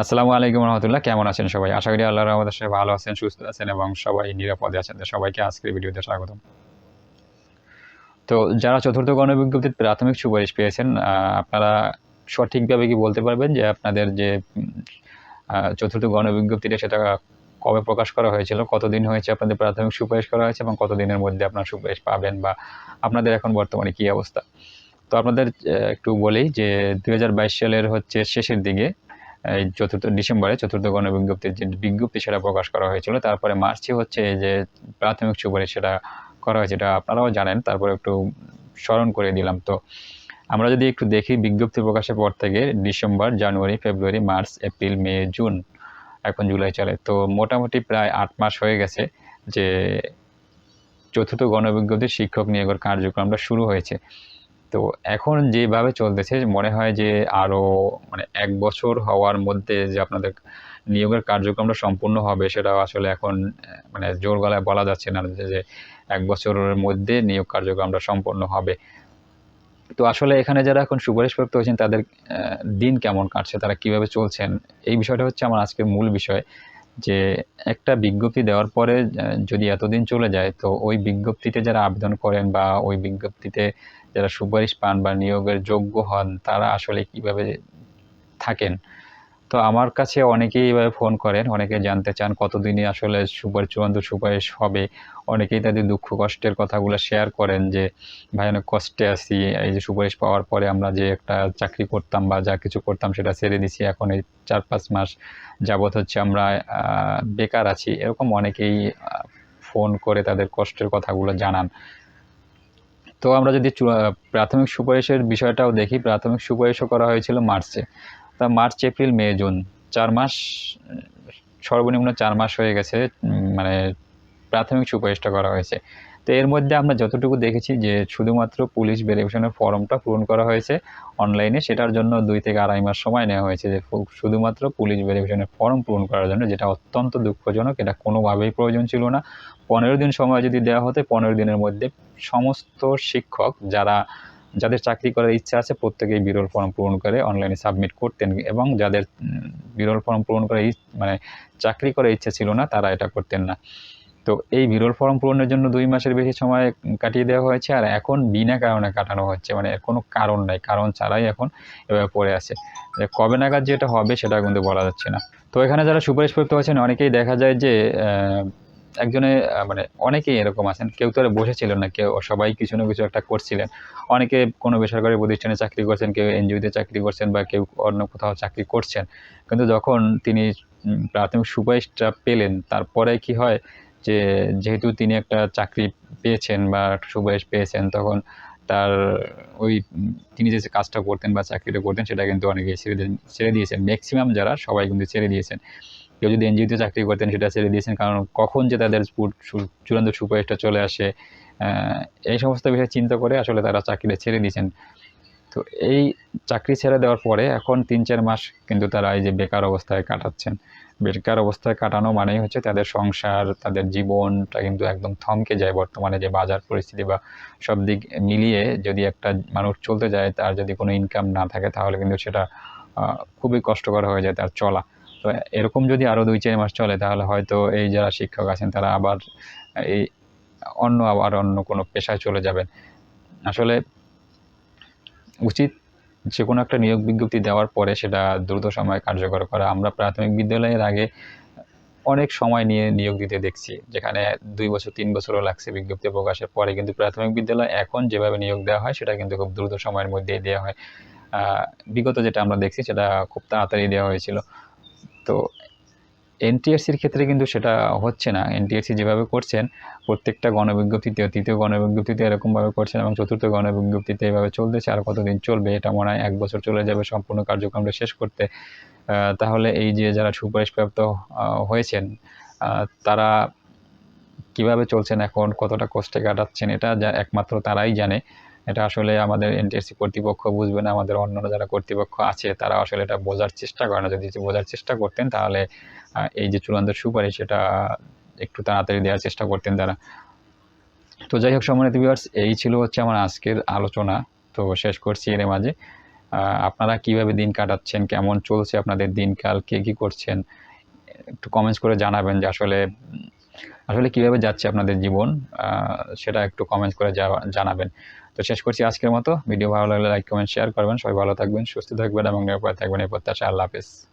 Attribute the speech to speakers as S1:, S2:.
S1: আসসালামু আলাইকুম রহমতুল্লাহ। কেমন আছেন সবাই? আশা করি আল্লাহর আমাদের সবাই ভালো আছেন, সুস্থ আছেন এবং সবাই নিরাপদে আছেন। সবাইকে আজকের ভিডিওতে স্বাগতম। তো যারা চতুর্থ গণবিজ্ঞপ্তির প্রাথমিক সুপারিশ পেয়েছেন আপনারা সঠিকভাবে কি বলতে পারবেন যে আপনাদের যে চতুর্থ গণবিজ্ঞপ্তিটা সেটা কবে প্রকাশ করা হয়েছিল, কতদিন হয়েছে আপনাদের প্রাথমিক সুপারিশ করা হয়েছে এবং কতদিনের মধ্যে আপনার সুপারিশ পাবেন বা আপনাদের এখন বর্তমানে কি অবস্থা? তো আপনাদের একটু বলেই যে দু হাজার বাইশ সালের হচ্ছে শেষের দিকে চতুর্থ, ডিসেম্বরে চতুর্থ গণবিজ্ঞপ্তির যে বিজ্ঞপ্তি সেটা প্রকাশ করা হয়েছিল। তারপরে মার্চে হচ্ছে যে প্রাথমিক সুপারিশ সেটা করা হয়েছে, এটা আপনারাও জানেন। তারপরে একটু স্মরণ করে দিলাম তো। আমরা যদি একটু দেখি বিজ্ঞপ্তি প্রকাশের পর থেকে, December, January, February, March, April, May, June, এখন জুলাই চলে। তো মোটামুটি প্রায় আট মাস হয়ে গেছে যে চতুর্থ গণবিজ্ঞপ্তি শিক্ষক নিয়োগের কার্যক্রমটা শুরু হয়েছে। তো এখন যেভাবে চলতেছে, মনে হয় যে আরও মানে এক বছর হওয়ার মধ্যে যে আপনাদের নিয়োগের কার্যক্রমটা সম্পূর্ণ হবে সেটা আসলে এখন মানে জোর গলায় বলা যাচ্ছে না যে এক বছরের মধ্যে নিয়োগ কার্যক্রমটা সম্পন্ন হবে। তো আসলে এখানে যারা এখন সুপারিশপ্রাপ্ত হয়েছেন, তাদের দিন কেমন কাটছে, তারা কীভাবে চলছেন, এই বিষয়টা হচ্ছে আমার আজকের মূল বিষয়। যে একটা বিজ্ঞপ্তি দেওয়ার পরে যদি এতদিন চলে যায়, তো ওই বিজ্ঞপ্তিতে যারা আবেদন করেন বা ওই বিজ্ঞপ্তিতে যারা সুপারিশ পান বা নিয়োগের যোগ্য হন, তারা আসলে কীভাবে থাকেন? তো আমার কাছে অনেকেই এইভাবে ফোন করেন, অনেকে জানতে চান কতদিনে আসলে সুপার চূড়ান্ত সুপারিশ হবে। অনেকেই তাদের দুঃখ কষ্টের কথাগুলো শেয়ার করেন যে, ভাই, অনেক কষ্টে আছি, এই যে সুপারিশ পাওয়ার পরে আমরা যে একটা চাকরি করতাম বা যা কিছু করতাম সেটা ছেড়ে দিছি, এখন এই চার পাঁচ মাস যাবৎ হচ্ছে আমরা বেকার আছি। এরকম অনেকেই ফোন করে তাদের কষ্টের কথাগুলো জানান। তো আমরা যদি প্রাথমিক সুপারিশের বিষয়টাও দেখি, প্রাথমিক সুপারিশও করা হয়েছিল মার্চে। তা মার্চ, এপ্রিল, মে, জুন। চার মাস, সর্বনিম্ন চার মাস হয়ে গেছে মানে প্রাথমিক সুপারিশটা করা হয়েছে। তো এর মধ্যে আমরা যতটুকু দেখেছি যে শুধুমাত্র পুলিশ ভেরিফিকেশনের ফর্মটা পূরণ করা হয়েছে অনলাইনে, সেটার জন্য দুই থেকে আড়াই মাস সময় নেওয়া হয়েছে যে শুধুমাত্র পুলিশ ভেরিফিকেশনের ফর্ম পূরণ করার জন্য, যেটা অত্যন্ত দুঃখজনক, এটা কোনোভাবেই প্রয়োজন ছিল না। পনেরো দিন সময় যদি দেওয়া হতো, পনেরো দিনের মধ্যে সমস্ত শিক্ষক যারা যাদের চাকরি করার ইচ্ছা আছে প্রত্যেকেই বিরল ফর্ম পূরণ করে অনলাইনে সাবমিট করতেন এবং যাদের বিরল ফর্ম পূরণ ইচ- মানে চাকরি করার ইচ্ছা ছিল না, তারা এটা করতেন না। তো এই বিরল ফর্ম পূরণের জন্য দুই মাসের বেশি সময় কাটিয়ে দেওয়া হয়েছে আর এখন বিনা কারণে কাটানো হচ্ছে মানে কোনো কারণ নাই, কারণ ছাড়াই এখন এভাবে পড়ে আছে। কবে নাগাদ যেটা হবে সেটা কিন্তু বলা যাচ্ছে না। তো এখানে যারা সুপারিশ করতে হচ্ছেন অনেকেই দেখা যায় যে একজনে মানে অনেকেই এরকম আছেন, কেউ তো আর বসেছিলেন না, কেউ, সবাই কিছু না কিছু একটা করছিলেন। অনেকে কোনো বেসরকারি প্রতিষ্ঠানে চাকরি করছেন, কেউ এনজিওতে চাকরি করছেন বা কেউ অন্য কোথাও চাকরি করছেন। কিন্তু যখন তিনি প্রাথমিক সুপারিশটা পেলেন, তারপরে কি হয় যে, যেহেতু তিনি একটা চাকরি পেয়েছেন বা একটা সুপারিশ পেয়েছেন, তখন তার ওই তিনি যে কাজটা করতেন বা চাকরিটা করতেন, সেটা কিন্তু অনেকেই ছেড়ে ছেড়ে দিয়েছেন। ম্যাক্সিমাম যারা, সবাই কিন্তু ছেড়ে দিয়েছেন। কেউ যদি এনজিওতে চাকরি করতেন, সেটা ছেড়ে দিয়েছেন। কারণ কখন যে তাদের চূড়ান্ত সুপারিশটা চলে আসে এই সমস্ত বিষয়ে চিন্তা করে আসলে তারা চাকরিটা ছেড়ে দিয়েছেন। তো এই চাকরি ছেড়ে দেওয়ার পরে এখন তিন, চার মাস কিন্তু তারা এই যে বেকার অবস্থায় কাটাচ্ছেন। বেকার অবস্থায় কাটানো মানেই হচ্ছে তাদের সংসার, তাদের জীবনটা কিন্তু একদম থমকে যায় বর্তমানে যে বাজার পরিস্থিতি বা সব দিক মিলিয়ে যদি একটা মানুষ চলতে যায়, তার যদি কোনো ইনকাম না থাকে, তাহলে কিন্তু সেটা খুবই কষ্টকর হয়ে যায় তার চলা। তো এরকম যদি আরও দুই, চার মাস চলে, তাহলে হয়তো এই যারা শিক্ষক আছেন, তারা আবার এই অন্য, আবার অন্য কোনো পেশায় চলে যাবেন। আসলে উচিত যে কোনো একটা নিয়োগ বিজ্ঞপ্তি দেওয়ার পরে সেটা দ্রুত সময়ে কার্যকর করা। আমরা প্রাথমিক বিদ্যালয়ের আগে অনেক সময় নিয়ে নিয়োগ দিতে দেখছি, যেখানে দুই বছর, তিন বছরও লাগছে বিজ্ঞপ্তি প্রকাশের পরে। কিন্তু প্রাথমিক বিদ্যালয় এখন যেভাবে নিয়োগ দেওয়া হয়, সেটা কিন্তু খুব দ্রুত সময়ের মধ্যেই দেওয়া হয়। বিগত যেটা আমরা দেখছি, সেটা খুব তাড়াতাড়ি দেওয়া হয়েছিল। তো এনটিএসসির ক্ষেত্রে কিন্তু সেটা হচ্ছে না। এনটিএসসি যেভাবে করছেন, প্রত্যেকটা গণবিজ্ঞপ্তিতে তৃতীয় গণবিজ্ঞপ্তিতে এরকমভাবে করছেন এবং চতুর্থ গণবিজ্ঞপ্তিতে এভাবে চলতেছে আর কতদিন চলবে এটা মনে হয় এক বছর চলে যাবে সম্পূর্ণ কার্যক্রমটা শেষ করতে। তাহলে এই যে যারা সুপারিশপ্রাপ্ত হয়েছেন তারা কীভাবে চলছেন এখন, কতটা কষ্টে কাটাচ্ছেন, এটা যা একমাত্র তারাই জানে। এটা আসলে আমাদের এনটিএসসি কর্তৃপক্ষ বুঝবে না, আমাদের অন্যান্য যারা কর্তৃপক্ষ আছে তারা আসলে এটা বোঝার চেষ্টা করে না। যদি বোঝার চেষ্টা করতেন তাহলে এই যে চূড়ান্ত সুপারিশ সেটা একটু তাড়াতাড়ি দেওয়ার চেষ্টা করতেন তারা। তো যাই হোক, সম্মানিত ভিউয়ার্স এই ছিল হচ্ছে আমার আজকের আলোচনা। তো শেষ করছি এর মাঝে। আপনারা কীভাবে দিন কাটাচ্ছেন, কেমন চলছে আপনাদের দিনকাল, কে কী করছেন, একটু কমেন্টস করে জানাবেন যে আসলে আসলে কীভাবে যাচ্ছে আপনাদের জীবন সেটা একটু কমেন্টস করে জানাবেন। তো শেষ করছি আজকের মতো। ভিডিও ভালো লাগলে লাইক কমেন্ট শেয়ার করবেন। সবাই ভালো থাকবেন, সুস্থ থাকবেন এবং নিরাপদ থাকবেন এই প্রত্যাশা। আল্লাহ হাফেজ।